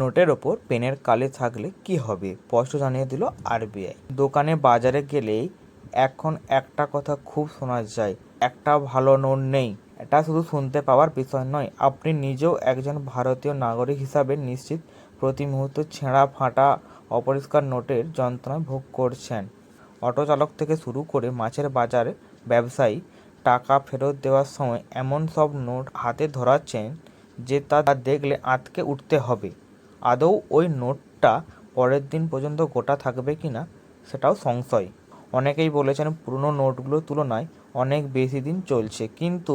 নোটের ওপর পেনের কালি থাকলে কি হবে? স্পষ্ট জানিয়ে দিল আরবিআই। দোকানে বাজারে গেলেই এখন একটা কথা খুব শোনা যায়, একটা ভালো নোট নেই। এটা শুধু শুনতে পাওয়ার বিষয় নয়, আপনি নিজেও একজন ভারতীয় নাগরিক হিসাবে নিশ্চিত প্রতি মুহূর্তে ছেঁড়া ফাটা অপরিষ্কার নোটের যন্ত্রণায় ভোগ করছেন। অটো চালক থেকে শুরু করে মাছের বাজারে ব্যবসায়ী টাকা ফেরত দেওয়ার সময় এমন সব নোট হাতে ধরাচ্ছেন যে তা দেখলে আঁতকে উঠতে হবে। আদৌ ওই নোটটা পরের দিন পর্যন্ত গোটা থাকবে কি না, সেটাও সংশয়। অনেকেই বলেছেন পুরনো নোটগুলোর তুলনায় অনেক বেশি দিন চলছে, কিন্তু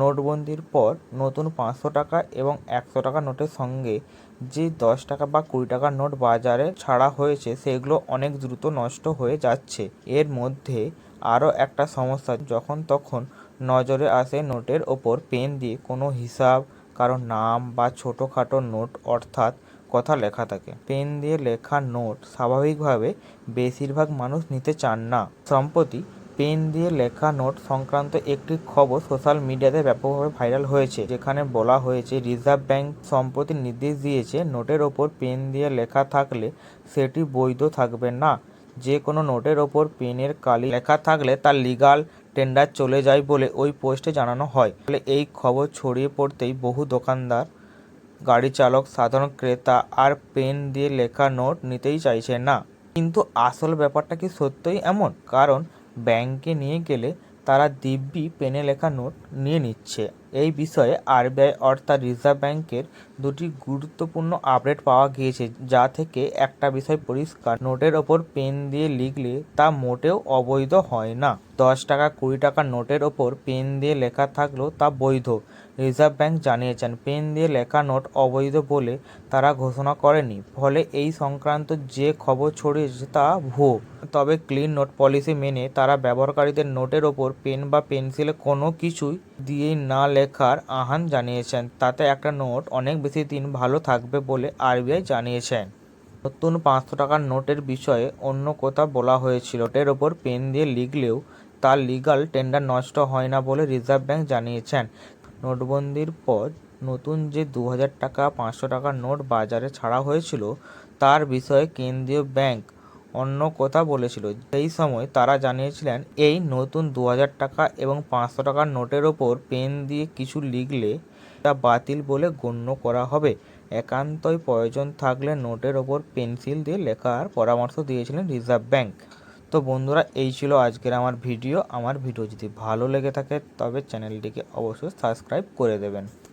নোটবন্দির পর নতুন পাঁচশো টাকা এবং একশো টাকা নোটের সঙ্গে যে দশ টাকা বা কুড়ি টাকার নোট বাজারে ছাড়া হয়েছে, সেগুলো অনেক দ্রুত নষ্ট হয়ে যাচ্ছে। এর মধ্যে আরও একটা সমস্যা, যখন তখন নজরে আসে নোটের ওপর পেন দিয়ে কোনো হিসাব, কারও নাম বা ছোটোখাটো নোট, অর্থাৎ কথা লেখা থাকে। পেন দিয়ে লেখা নোট স্বাভাবিকভাবে বেশিরভাগ মানুষ নিতে চান না। সম্প্রতি পেন দিয়ে লেখা নোট সংক্রান্ত একটি খবর সোশ্যাল মিডিয়াতে ব্যাপকভাবে ভাইরাল হয়েছে, যেখানে বলা হয়েছে, রিজার্ভ ব্যাংক সম্প্রতি নির্দেশ দিয়েছে, নোটের ওপর পেন দিয়ে লেখা থাকলে সেটি বৈধ থাকবে না। যে কোনো নোটের ওপর পেনের কালি লেখা থাকলে তার লিগাল টেন্ডার চলে যায় বলে ওই পোস্টে জানানো হয়। ফলে এই খবর ছড়িয়ে পড়তেই বহু দোকানদার গাড়ি চালক, সাধারণ ক্রেতা আর পেন দিয়ে লেখা নোট নিতেই চাইছে না। কিন্তু আসল ব্যাপারটা কি সত্যই এমন? কারণ ব্যাংকে নিয়ে গেলে তারা দিব্যি পেনে লেখা নোট নিয়ে নিচ্ছে। এই বিষয়ে আরবিআই অর্থাৎ রিজার্ভ ব্যাংকের দুটি গুরুত্বপূর্ণ আপডেট পাওয়া গিয়েছে, যা থেকে একটা বিষয় পরিষ্কার। নোটের ওপর পেন দিয়ে লিখলে তা মোটেও অবৈধ হয় না। দশ টাকা, কুড়ি টাকার নোটের ওপর পেন দিয়ে লেখা থাকলেও তা বৈধ, রিজার্ভ ব্যাংক জানিয়েছেন। পেন দিয়ে লেখা নোট অবৈধ বলে তারা ঘোষণা করেনি, ফলে এই সংক্রান্ত যে খবর ছড়িয়েছে তা ভুয়ো। তবে ক্লিন নোট পলিসি মেনে তারা ব্যবহারকারীদের নোটের ওপর পেন বা পেন্সিলে কোনো কিছুই দিয়েই না লেখার আহ্বান জানিয়েছেন। তাতে একটা নোট অনেক বেশি দিন ভালো থাকবে বলে আরবিআই জানিয়েছেন। নতুন পাঁচশো টাকার নোটের বিষয়ে অন্য কথা বলা হয়েছিল। নোটের ওপর পেন দিয়ে লিখলেও তার লিগাল টেন্ডার নষ্ট হয় না বলে রিজার্ভ ব্যাংক জানিয়েছেন। নোটবন্দির পর নতুন যে দু হাজার টাকা পাঁচশো টাকার নোট বাজারে ছাড়া হয়েছিল, তার বিষয়ে কেন্দ্রীয় ব্যাংক অন্য কথা বলেছিল। সেই সময় তারা জানিয়েছিলেন, এই নতুন দু হাজার টাকা এবং পাঁচশো টাকার নোটের ওপর পেন দিয়ে কিছু লিখলে তা বাতিল বলে গণ্য করা হবে। একান্তই প্রয়োজন থাকলে নোটের ওপর পেন্সিল দিয়ে লেখার পরামর্শ দিয়েছিলেন রিজার্ভ ব্যাংক। তো বন্ধুরা, এই ছিল আজকের আমার ভিডিও। আমার ভিডিও যদি ভালো লেগে থাকে, তবে চ্যানেলটিকে অবশ্যই সাবস্ক্রাইব করে দেবেন।